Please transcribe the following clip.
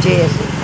Jay Shri